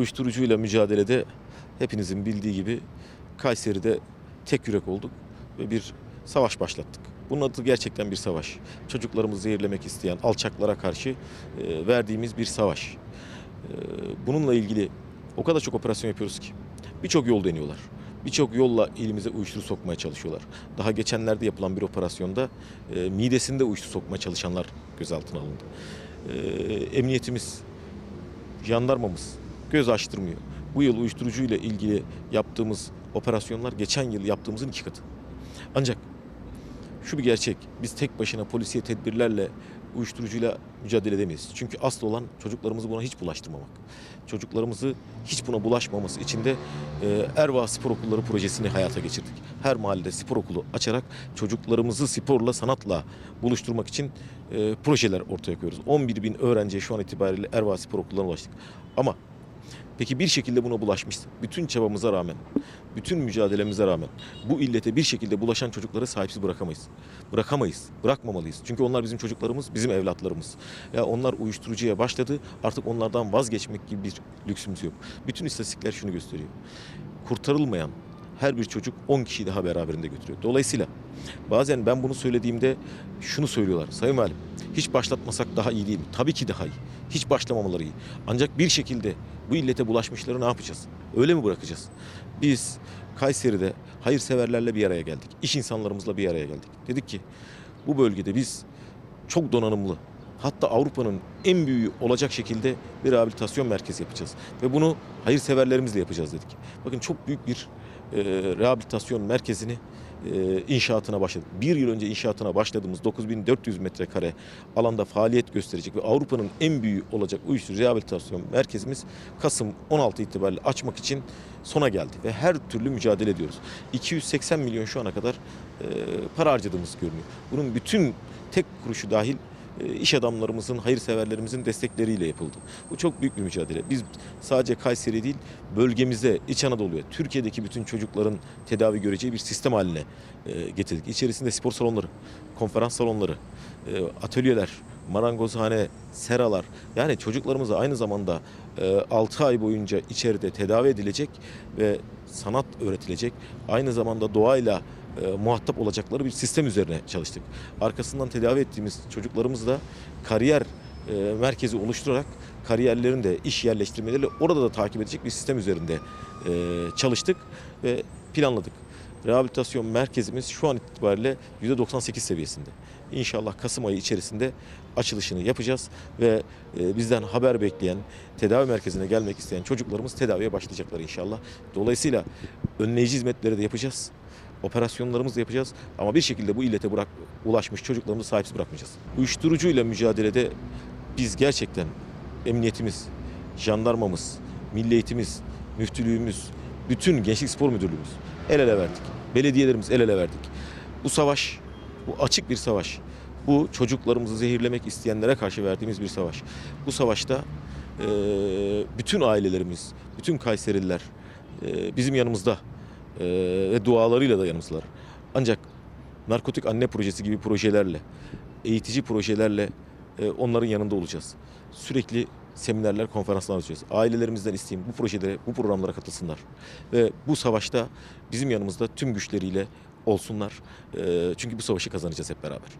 Uyuşturucuyla mücadelede hepinizin bildiği gibi Kayseri'de tek yürek olduk ve bir savaş başlattık. Bunun adı gerçekten bir savaş. Çocuklarımızı zehirlemek isteyen alçaklara karşı e, verdiğimiz bir savaş. E, bununla ilgili o kadar çok operasyon yapıyoruz ki. Birçok yol deniyorlar. Birçok yolla ilimize uyuşturucu sokmaya çalışıyorlar. Daha geçenlerde yapılan bir operasyonda e, midesinde uyuşturucu sokmaya çalışanlar gözaltına alındı. E, emniyetimiz, jandarmamız göz açtırmıyor. Bu yıl uyuşturucu ile ilgili yaptığımız operasyonlar geçen yıl yaptığımızın iki katı. Ancak şu bir gerçek, biz tek başına polisiye tedbirlerle uyuşturucuyla mücadele edemeyiz. Çünkü asıl olan çocuklarımızı buna hiç bulaştırmamak. Çocuklarımızı hiç buna bulaşmaması için de e, Erva Spor Okulları projesini hayata geçirdik. Her mahallede spor okulu açarak çocuklarımızı sporla, sanatla buluşturmak için e, projeler ortaya koyuyoruz. 11 bin öğrenciye şu an itibariyle Erva Spor Okullarına ulaştık. Ama peki bir şekilde buna bulaşmışsa, bütün çabamıza rağmen, bütün mücadelemize rağmen bu illete bir şekilde bulaşan çocukları sahipsiz bırakamayız. Bırakamayız, bırakmamalıyız. Çünkü onlar bizim çocuklarımız, bizim evlatlarımız. Ya onlar uyuşturucuya başladı, artık onlardan vazgeçmek gibi bir lüksümüz yok. Bütün istatistikler şunu gösteriyor. Kurtarılmayan her bir çocuk 10 kişiyi daha beraberinde götürüyor. Dolayısıyla bazen ben bunu söylediğimde şunu söylüyorlar. Sayın Valim hiç başlatmasak daha iyi değil mi? Tabii ki daha iyi. Hiç başlamamaları iyi. Ancak bir şekilde bu illete bulaşmışları ne yapacağız? Öyle mi bırakacağız? Biz Kayseri'de hayırseverlerle bir araya geldik. İş insanlarımızla bir araya geldik. Dedik ki bu bölgede biz çok donanımlı hatta Avrupa'nın en büyüğü olacak şekilde bir rehabilitasyon merkezi yapacağız. Ve bunu hayırseverlerimizle yapacağız dedik. Bakın çok büyük bir e, rehabilitasyon merkezini e, inşaatına başladık. Bir yıl önce inşaatına başladığımız 9400 metrekare alanda faaliyet gösterecek ve Avrupa'nın en büyüğü olacak uyuşturucu rehabilitasyon merkezimiz Kasım 16 itibariyle açmak için sona geldi ve her türlü mücadele ediyoruz. 280 milyon şu ana kadar e, para harcadığımız görünüyor. Bunun bütün tek kuruşu dahil iş adamlarımızın, hayırseverlerimizin destekleriyle yapıldı. Bu çok büyük bir mücadele. Biz sadece Kayseri değil, bölgemizde, İç Anadolu'ya, Türkiye'deki bütün çocukların tedavi göreceği bir sistem haline e, getirdik. İçerisinde spor salonları, konferans salonları, e, atölyeler, marangozhane, seralar. Yani çocuklarımıza aynı zamanda 6 ay boyunca içeride tedavi edilecek ve sanat öğretilecek. Aynı zamanda doğayla e, muhatap olacakları bir sistem üzerine çalıştık. Arkasından tedavi ettiğimiz çocuklarımız da kariyer e, merkezi oluşturarak kariyerlerini de iş yerleştirmeleri orada da takip edecek bir sistem üzerinde e, çalıştık ve planladık. Rehabilitasyon merkezimiz şu an itibariyle %98 seviyesinde. İnşallah Kasım ayı içerisinde açılışını yapacağız ve e, bizden haber bekleyen, tedavi merkezine gelmek isteyen çocuklarımız tedaviye başlayacaklar inşallah. Dolayısıyla önleyici hizmetleri de yapacağız operasyonlarımızı yapacağız ama bir şekilde bu illete bırak, ulaşmış çocuklarımızı sahipsiz bırakmayacağız. Uyuşturucuyla mücadelede biz gerçekten emniyetimiz, jandarmamız, milli eğitimiz, müftülüğümüz, bütün gençlik spor müdürlüğümüz el ele verdik. Belediyelerimiz el ele verdik. Bu savaş, bu açık bir savaş. Bu çocuklarımızı zehirlemek isteyenlere karşı verdiğimiz bir savaş. Bu savaşta e, bütün ailelerimiz, bütün Kayserililer e, bizim yanımızda ve dualarıyla da yanımızdalar. Ancak narkotik anne projesi gibi projelerle, eğitici projelerle e, onların yanında olacağız. Sürekli seminerler, konferanslar açacağız. Ailelerimizden isteyeyim bu projelere, bu programlara katılsınlar. Ve bu savaşta bizim yanımızda tüm güçleriyle olsunlar. E, çünkü bu savaşı kazanacağız hep beraber.